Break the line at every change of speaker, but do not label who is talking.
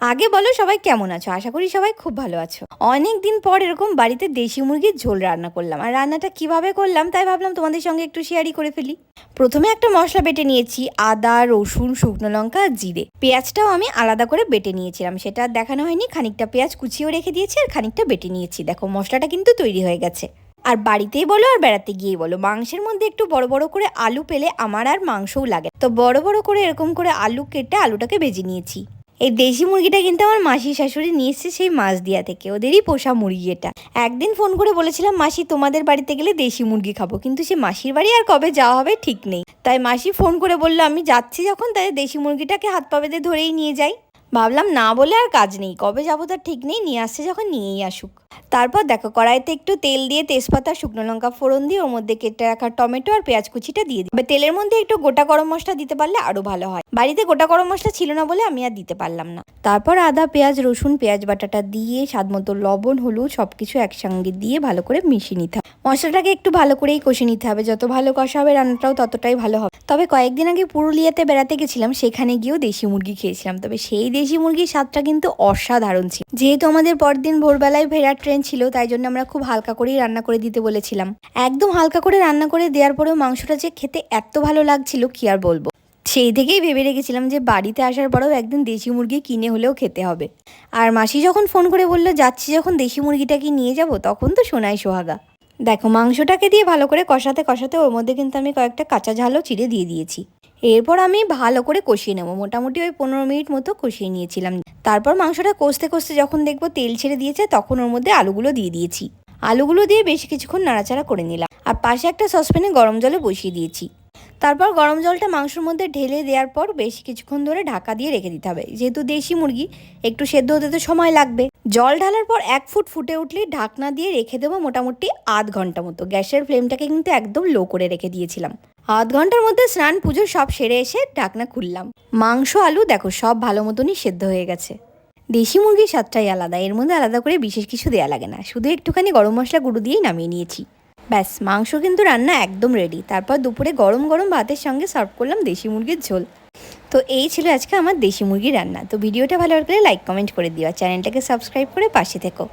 আগে বলো সবাই কেমন আছো? আশা করি সবাই খুব ভালো আছো। অনেক দিন পর এরকম বাড়িতে দেশি মুরগির ঝোল রান্না করলাম। আর রান্নাটা কীভাবে করলাম তাই ভাবলাম তোমাদের সঙ্গে একটু শেয়ারই করে ফেলি। প্রথমে একটা মশলা বেটে নিয়েছি, আদা, রসুন, শুকনো লঙ্কা জিরে। পেঁয়াজটাও আমি আলাদা করে বেটে নিয়েছিলাম। সেটা দেখানো হয়নি। খানিকটা পেঁয়াজ কুচিয়েও রেখে দিয়েছি আর খানিকটা বেটে নিয়েছি। দেখো, মশলাটা কিন্তু তৈরি হয়ে গেছে। আর বাড়িতেই বলো আর বেড়াতে গিয়েই বলো, মাংসের মধ্যে একটু বড় বড় করে আলু পেলে আমার আর মাংসও লাগে তো বড় বড় করে এরকম করে আলু কেটে আলুটাকে ভেজে নিয়েছি। এই দেশি মুরগিটা কিন্তু আমার মাসি শাশুড়ি নিয়ে সেই মাছ দিয়া থেকে। ওদেরই পোষা মুরগি এটা। একদিন ফোন করে বলেছিলাম, মাসি, তোমাদের বাড়িতে গেলে দেশি মুরগি খাব। কিন্তু সে মাসির বাড়ি আর কবে যাওয়া হবে ঠিক নেই। তাই মাসি ফোন করে বলল, আমি যাচ্ছি যখন, তাই দেশি মুরগিটাকে হাত পা বেঁধে ধরেই নিয়ে যাই। ভাবলাম, না বলে আর কাজ নেই, কবে যাব তার ঠিক নেই, নিয়ে আসছে যখন নিয়েই আসুক। তারপর দেখো, কড়াইতে একটু তেল দিয়ে তেজপাতা, শুকনো লঙ্কা ফোড়ন দিয়ে ওর মধ্যে কেটে রাখা টমেটো আর পেঁয়াজ কুচিটা দিয়ে দিই। তেলের মধ্যে একটু গোটা গরম মশলা দিতে পারলে আরও ভালো হয়। বাড়িতে গোটা গরম মশলা ছিল না বলে আমি আর দিতে পারলাম না। তারপর আদা, পেঁয়াজ, রসুন, পেঁয়াজ বাটাটা দিয়ে স্বাদ মতো লবণ, হলুদ সবকিছু একসঙ্গে দিয়ে ভালো করে মিশিয়ে নিতে হবে। মশলাটাকে একটু ভালো করেই কষে নিতে হবে। যত ভালো কষা হবে রান্নাটাও ততটাই ভালো হবে। তবে কয়েকদিন আগে পুরুলিয়াতে বেড়াতে গেছিলাম, সেখানে গিয়েও দেশি মুরগি খেয়েছিলাম। তবে সেই দেশি মুরগির স্বাদটা কিন্তু অসাধারণ ছিল। যেহেতু আমাদের পরদিন ভোরবেলায় ফেরার ট্রেন ছিল, তাই জন্য আমরা খুব হালকা করেই রান্না করে দিতে বলেছিলাম। একদম হালকা করে রান্না করে দেওয়ার পরেও মাংসটা যে খেতে এত ভালো লাগছিল, কি আর বলব? সেই থেকেই ভেবে রেখেছিলাম যে বাড়িতে আসার পরেও একদিন দেশি মুরগি কিনে হলেও খেতে হবে। আর মাসি যখন ফোন করে বলল, যাচ্ছি যখন দেশি মুরগিটাকে নিয়ে যাব, তখন তো শোনাই সোহাগা। দেখো, মাংসটাকে দিয়ে ভালো করে কষাতে কষাতে ওর মধ্যে কিন্তু আমি কয়েকটা কাঁচা ঝালও চিড়ে দিয়ে দিয়েছি। এরপর আমি ভালো করে কষিয়ে নেব। মোটামুটি ওই পনেরো মিনিট মতো কষিয়ে নিয়েছিলাম। তারপর মাংসটা কষতে কষতে যখন দেখব তেল ছেড়ে দিয়েছে, তখন ওর মধ্যে আলুগুলো দিয়ে দিয়েছি। আলুগুলো দিয়ে বেশ কিছুক্ষণ নাড়াচাড়া করে নিলাম। আর পাশে একটা সসপ্যানে গরম জলে বসিয়ে দিয়েছি। তারপর গরম জলটা মাংসের মধ্যে ঢেলে দেওয়ার পর বেশ কিছুক্ষণ ধরে ঢাকা দিয়ে রেখে দিতে হবে। যেহেতু দেশি মুরগি, একটু সেদ্ধ হতে তো সময় লাগবে। জল ঢালার পর এক ফুট ফুটে উঠলে ঢাকনা দিয়ে রেখে দেবো মোটামুটি আধ ঘণ্টা মতো। গ্যাসের ফ্লেমটাকে কিন্তু একদম লো করে রেখে দিয়েছিলাম। আধ ঘণ্টার মধ্যে স্নান পুজো সব সেরে এসে ঢাকনা খুললাম। মাংস, আলু দেখো, সব ভালো মতনই সেদ্ধ হয়ে গেছে। দেশি মুরগির স্বাদটাই আলাদা, এর মধ্যে আলাদা করে বিশেষ কিছু দেওয়া লাগে না। শুধু একটুখানি গরম মশলা গুঁড়ো দিয়েই নামিয়ে নিয়েছি। ব্যাস, মাংস কিন্তু রান্না একদম রেডি তারপর দুপুরে গরম গরম ভাতের সঙ্গে সার্ভ করলাম দেশি মুরগির ঝোল। তো এই ছিল আজকে আমার দেশি মুরগির রান্না। তো ভিডিওটা ভালো লাগলে লাইক কমেন্ট করে দিও। আর চ্যানেলটাকে সাবস্ক্রাইব করে পাশে থেকো।